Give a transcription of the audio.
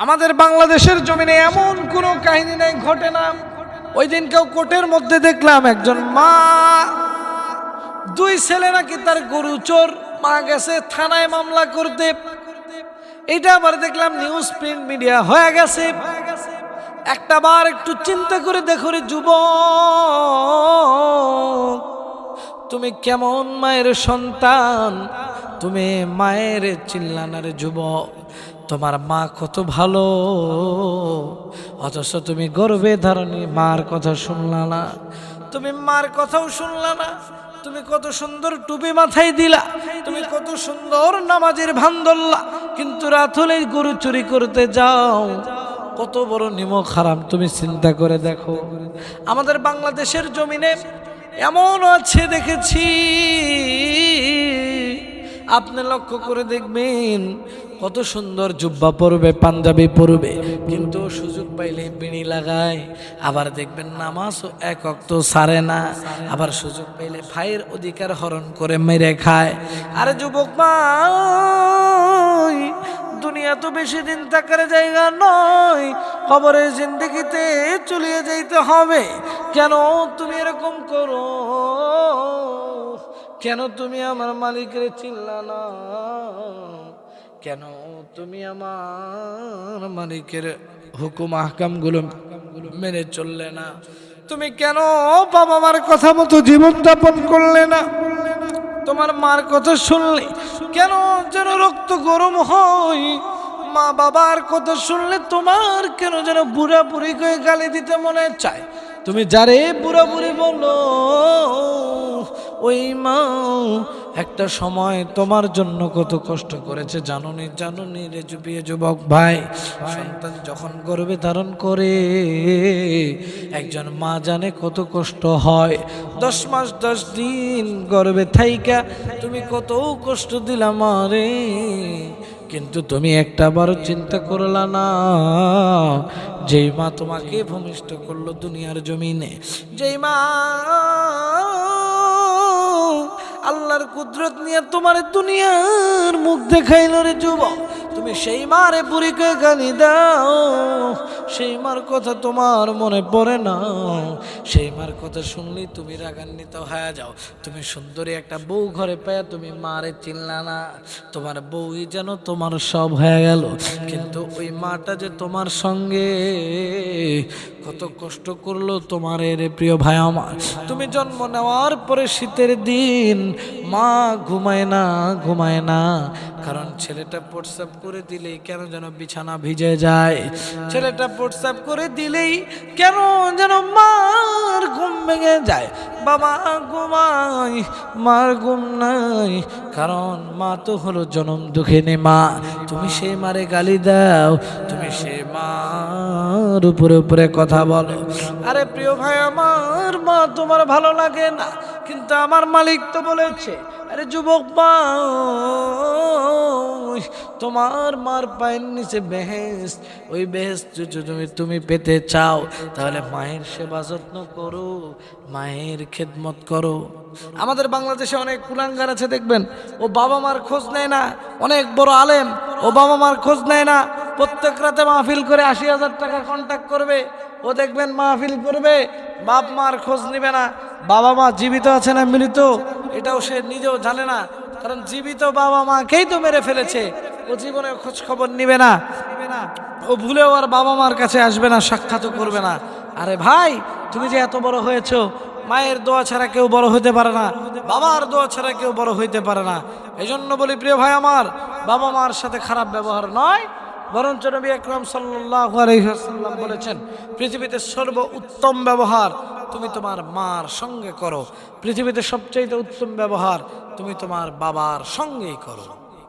আমাদের বাংলাদেশের জমিনে এমন কোনো কাহিনী নাই, ঘটে না। ওই দিন কেউ কোর্টের মধ্যে দেখলাম একজন মা, দুই ছেলে নাকি তার গরু চোর, মা গেছে থানায় মামলা করতে। এটা আবার দেখলাম নিউজ প্রিন্ট মিডিয়া হয়ে গেছে। একটা বার একটু চিন্তা করে দেখো রে যুবক, তুমি কেমন মায়ের সন্তান? তুমি মায়ের চিল্লানার যুবক। তোমার মা কত ভালো। অথচ তুমি গর্বে ধারণী, মার কথা শুনলা না। তুমি মার কথাও শুনলা না। তুমি কত সুন্দর টুপি মাথায় দিলা। তুমি কত সুন্দর নামাজের ভান ধরলা। কিন্তু রাত হলেই গরু চুরি করতে যাও। কত বড় নিমক হারাম, তুমি চিন্তা করে দেখো। আমাদের বাংলাদেশের জমিনে এমন আছে দেখেছি। আপনি লক্ষ্য করে দেখবেন, কত সুন্দর জুব্বা পরবে, পাঞ্জাবি পরবে, কিন্তু সুযোগ পাইলে বিড়ি লাগায়। আবার দেখবেন নামাজও এক অক্ত সারে না। আবার সুযোগ পাইলে ভাইয়ের অধিকার হরণ করে মেরে খায়। আরে যুবক মা দুনিয়া তো বেশি দিন থাকার জায়গা নয়। খবরের জিন্দগিতে চলিয়ে যাইতে হবে। কেন তুমি এরকম করো? কেন তুমি আমার মালিকের চিল্লা না? কেন তুমি আমার মালিকের হুকুম, আহকামগুলো মেনে চললে না? তুমি কেন বাবা মার কথা মতো জীবন যাপন করলে না? তোমার মার কথা শুনলে কেন যেন রক্ত গরম হয়? মা বাবার কথা শুনলে তোমার কেন যেন বুড়া বুড়ি করে গালি দিতে মনে চায়? তুমি যারে বুড়া বুড়ি বলো ওই মা একটা সময় তোমার জন্য কত কষ্ট করেছে। জাননি জাননি রে যুবিয়ে যুবক ভাই। সন্তান যখন গর্বে ধারণ করে, একজন মা জানে কত কষ্ট হয়। দশ মাস, দশ দিন গর্বে থাইকা, তুমি কত কষ্ট দিলাম রে। কিন্তু তুমি একটা বারো চিন্তা করলা না। যেই মা তোমাকে ভূমিষ্ঠ করল দুনিয়ার জমিনে, যেই মা কুদরত নিয়ে তোমার দুনিয়ার মুখ দেখাইল রে যুবক। তুমি সেই মারে বুড়িকে গালি দাও। সেই মার কথা তোমার মনে পড়ে না। সেই মার কথা শুনলেই তুমি রাগান্বিত হয়ে যাও। তুমি সুন্দরী একটা বউ ঘরে পেয়ে তুমি মারে চিনলা না। তোমার বউই যেন তোমার সব হয়ে গেল। কিন্তু ওই মাটা যে তোমার সঙ্গে কত কষ্ট করল তোমার রে প্রিয় ভাই আমার। তুমি জন্ম নেওয়ার পরে শীতের দিন, মা ঘুমায় না ঘুমায় না। কারণ ছেলেটা প্রস্রাব করে দিলেই কেন যেন বিছানা ভিজে যায়। ছেলেটা প্রস্রাব করে দিলেই কেন যেন মার ঘুম ভেঙে যায়। বাবা ঘুমাই মার ঘুম নাই, কারণ মা তো হলো জনম দুঃখিনী মা। তুমি সে মারে গালি দাও, তুমি সে মার উপরে উপরে কথা বলো। আরে প্রিয় ভাই, আমার মা তোমার ভালো লাগে না, কিন্তু আমার মালিক তো বলেছে আরে যুবক তোমার মার পায়ের নিচে বেহেস ওই বেহেস তুমি তুমি পেতে চাও, তাহলে মায়ের সেবা যত্ন করো, মায়ের খেদমত করো। আমাদের বাংলাদেশে অনেক কুলাঙ্গার আছে, দেখবেন। ও বাবা মার খোঁজ নেয় না, অনেক বড় আলেম, ও বাবা মার খোঁজ নেয় না প্রত্যেক রাতে মাহফিল করে আশি হাজার টাকা কন্ট্যাক্ট করবে। ও দেখবেন মাহফিল করবে, বাপ মার খোঁজ নিবে না, বাবা মা জীবিত আছে না মৃত, এটাও সে নিজেও জানে না। কারণ জীবিত বাবা মাকেই তো মেরে ফেলেছে, ও জীবনে খোঁজ খবর নিবে না। ও ভুলেও আর বাবা মার কাছে আসবে না সাক্ষাৎও করবে না। আরে ভাই, তুমি যে এত বড় হয়েছো, মায়ের দোয়া ছাড়া কেউ বড় হইতে পারে না, বাবার দোয়া ছাড়া কেউ বড় হইতে পারে না। এই জন্য বলি, প্রিয় ভাই আমার, বাবা মার সাথে খারাপ ব্যবহার নয় বরঞ্চ নবী আকরম ওয়াসাল্লাম বলেছেন, পৃথিবীতে সর্ব উত্তম ব্যবহার তুমি তোমার মার সঙ্গে করো। পৃথিবীতে সবচেয়ে উত্তম ব্যবহার তুমি তোমার বাবার সঙ্গেই করো।